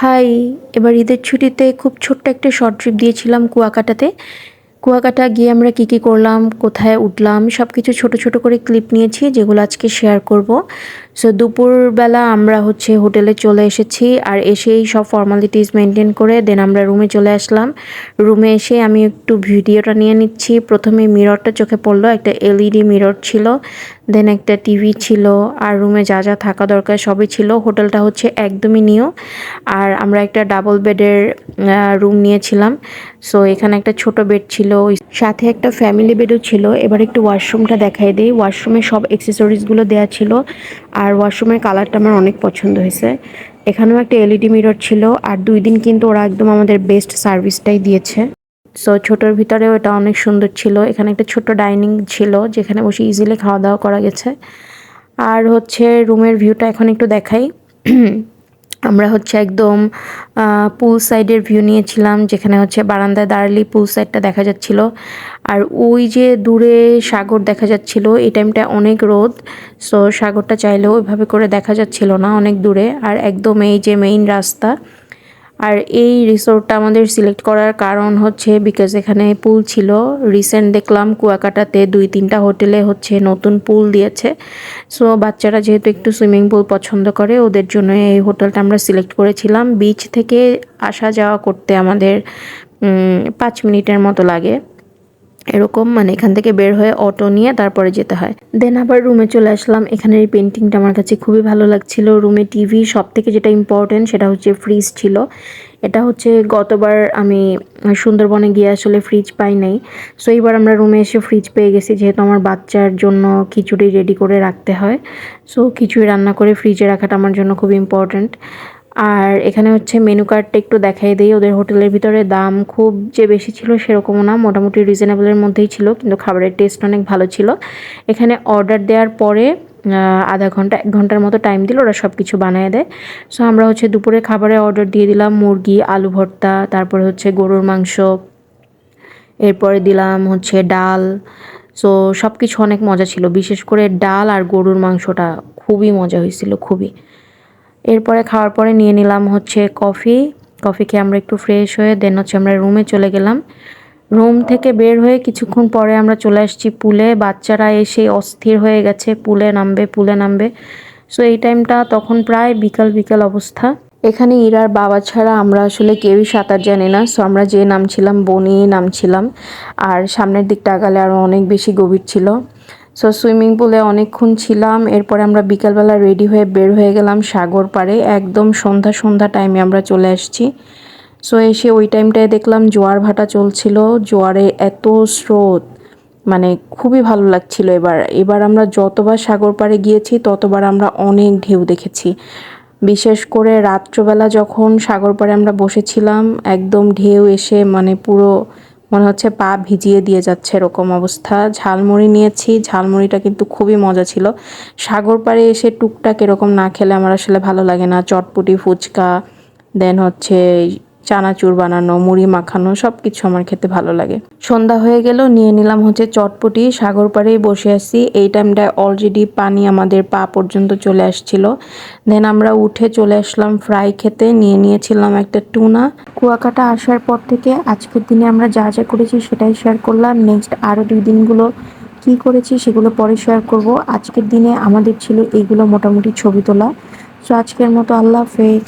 High, এবার ঈদের ছুটিতে খুব ছোট্ট একটা শর্ট ট্রিপ দিয়েছিলাম কুয়াকাটাতে। কুয়াকাটা গিয়ে আমরা কী কী করলাম, কোথায় উঠলাম সব কিছু ছোটো ছোটো করে ক্লিপ নিয়েছি, যেগুলো আজকে শেয়ার করব। সো দুপুরবেলা আমরা হচ্ছে হোটেলে চলে এসেছি, আর এসেই সব ফর্মালিটিস মেনটেন করে দেন আমরা রুমে চলে আসলাম। রুমে এসে আমি একটু ভিডিওটা নিয়ে নিচ্ছি। প্রথমে মিররটা চোখে পড়ল, একটা এলইডি মিরর ছিল। দেন একটা টিভি ছিল, আর রুমে যা যা থাকা দরকার সবই ছিল। হোটেলটা হচ্ছে একদমই নিউ আর আমরা একটা ডাবল বেডের রুম নিয়েছিলাম। সো এখানে একটা ছোট বেড ছিল। সাথে একটা ফ্যামিলি বেডও ছিল। এবার একটু ওয়াশরুমটা দেখাই দিই। ওয়াশরুমে সব অ্যাক্সেসরিজগুলো দেওয়া ছিল, আর ওয়াশরুমের কালারটা আমার অনেক পছন্দ হয়েছে। এখানেও একটা এলইডি মিরর ছিল, আর দুই দিন কিন্তু ওরা একদম আমাদের বেস্ট সার্ভিসটাই দিয়েছে। সো ছোটোর ভিতরেও এটা অনেক সুন্দর ছিল। এখানে একটা ছোট্ট ডাইনিং ছিল, যেখানে বসে ইজিলি খাওয়া দাওয়া করা গেছে। আর হচ্ছে রুমের ভিউটা এখন একটু দেখাই। আমরা হচ্ছে একদম পুল সাইডের ভিউ নিয়েছিলাম, যেখানে হচ্ছে বারান্দায় দাঁড়ালেই পুল সাইডটা দেখা যাচ্ছিল। আর ওই যে দূরে সাগর দেখা যাচ্ছিল, এই টাইমটা অনেক রোদ। সো সাগরটা চাইলেও ওইভাবে করে দেখা যাচ্ছিল না অনেক দূরে। আর একদম এই যে মেইন রাস্তা আর এই রিসোর্টটা আমাদের সিলেক্ট করার কারণ হচ্ছে বিকজ এখানে পুল ছিল। রিসেন্ট দেখলাম কুয়াকাটাতে দুই তিনটা হোটেলে হচ্ছে নতুন পুল দিয়েছে। সো বাচ্চারা যেহেতু একটু সুইমিং পুল পছন্দ করে, ওদের জন্য এই হোটেলটা আমরা সিলেক্ট করেছিলাম। বিচ থেকে আসা যাওয়া করতে আমাদের পাঁচ মিনিটের মতো লাগে। এরকম মানে এখান থেকে বের হয়ে অটো নিয়ে তারপরে যেতে হয়। দেন আবার রুমে চলে আসলাম। এখানের এই পেন্টিংটা আমার কাছে খুবই ভালো লাগছিল। রুমে টিভি সব থেকে যেটা ইম্পর্টেন্ট সেটা হচ্ছে ফ্রিজ ছিল। এটা হচ্ছে গতবার আমি সুন্দরবনে গিয়ে আসলে ফ্রিজ পাই নাই। সো এইবার আমরা রুমে এসে ফ্রিজ পেয়ে গেছি। যেহেতু আমার বাচ্চার জন্য খিচুড়ি রেডি করে রাখতে হয়। সো খিচুড়ি রান্না করে ফ্রিজে রাখাটা আমার জন্য খুব ইম্পর্ট্যান্ট আর এখানে হচ্ছে মেনু কার্ডটা একটু দেখাই দিই। ওদের হোটেলের ভিতরে দাম খুব যে বেশি ছিল সেরকমও না, মোটামুটি রিজনেবলের মধ্যেই ছিল, কিন্তু খাবারের টেস্ট অনেক ভালো ছিল। এখানে অর্ডার দেওয়ার পরে আধা ঘণ্টা, এক ঘণ্টার মতো টাইম দিল, ওরা সব কিছু বানিয়ে দেয়। সো আমরা হচ্ছে দুপুরে খাবারে অর্ডার দিয়ে দিলাম মুরগি, আলু ভর্তা, তারপরে হচ্ছে গরুর মাংস, এরপরে দিলাম হচ্ছে ডাল। সো সব কিছু অনেক মজা ছিল। বিশেষ করে ডাল আর গরুর মাংসটা খুবই মজা হয়েছিল, খুবই। এরপরে খাওয়ার পরে নিয়ে নিলাম হচ্ছে কফি। কফি খেয়ে আমরা একটু ফ্রেশ হয়ে দেন হচ্ছে আমরা রুমে চলে গেলাম। রুম থেকে বের হয়ে কিছুক্ষণ পরে আমরা চলে আসছি পুলে। বাচ্চারা এসে অস্থির হয়ে গেছে, পুলে নামবে পুলে নামবে। সো এই টাইমটা তখন প্রায় বিকাল বিকাল অবস্থা। এখানে ইরার বাবা ছাড়া আমরা আসলে কেউই সাঁতার জানি না। সো আমরা যে নামছিলাম, বনি নামছিলাম। আর সামনের দিকটা আগালে আরও অনেক বেশি গভীর ছিল। সো সুইমিং পুলে অনেকক্ষণ ছিলাম, এরপরে আমরা বিকালবেলা রেডি হয়ে বের হয়ে গেলাম সাগর পাড়ে। একদম সন্ধ্যা সন্ধ্যা টাইমে আমরা চলে আসছি। সো এসে ওই টাইমটায় দেখলাম জোয়ার ভাটা চলছিল। জোয়ারে এত স্রোত মানে খুবই ভালো লাগছিল এবার। এবার আমরা যতবার সাগর পাড়ে গিয়েছি, ততবার আমরা অনেক ঢেউ দেখেছি। বিশেষ করে রাত্রবেলা যখন সাগর পাড়ে আমরা বসেছিলাম, একদম ঢেউ এসে মানে পুরো মনে হচ্ছে পা ভিজিয়ে দিয়ে যাচ্ছে এরকম অবস্থা। ঝালমুড়ি নিয়েছি, ঝালমুড়িটা কিন্তু খুবই মজা ছিল। সাগর পাড়ে এসে টুকটাক এরকম না খেলে আমার আসলে ভালো লাগে না। চটপটি ফুচকা দেন হচ্ছে চানাচুর বানানো, মুড়ি মাখানো সব কিছু আমার খেতে ভালো লাগে। সন্ধ্যা হয়ে গেল, নিয়ে নিলাম হচ্ছে চটপটি। সাগর পাড়েই বসে আছি। এই টাইমটায় অলরেডি পানি আমাদের পা পর্যন্ত চলে আসছিল। দেন আমরা উঠে চলে আসলাম ফ্রাই খেতে। নিয়ে নিয়েছিলাম একটা টুনা। কুয়াকাটা আসার পর থেকে আজকের দিনে আমরা যা যা করেছি সেটাই শেয়ার করলাম। নেক্সট আরও দুই দিনগুলো কি করেছি সেগুলো পরে শেয়ার করব। আজকের দিনে আমাদের ছিল এইগুলো মোটামুটি ছবি তোলা। সো আজকের মতো আল্লাহ হাফেজ।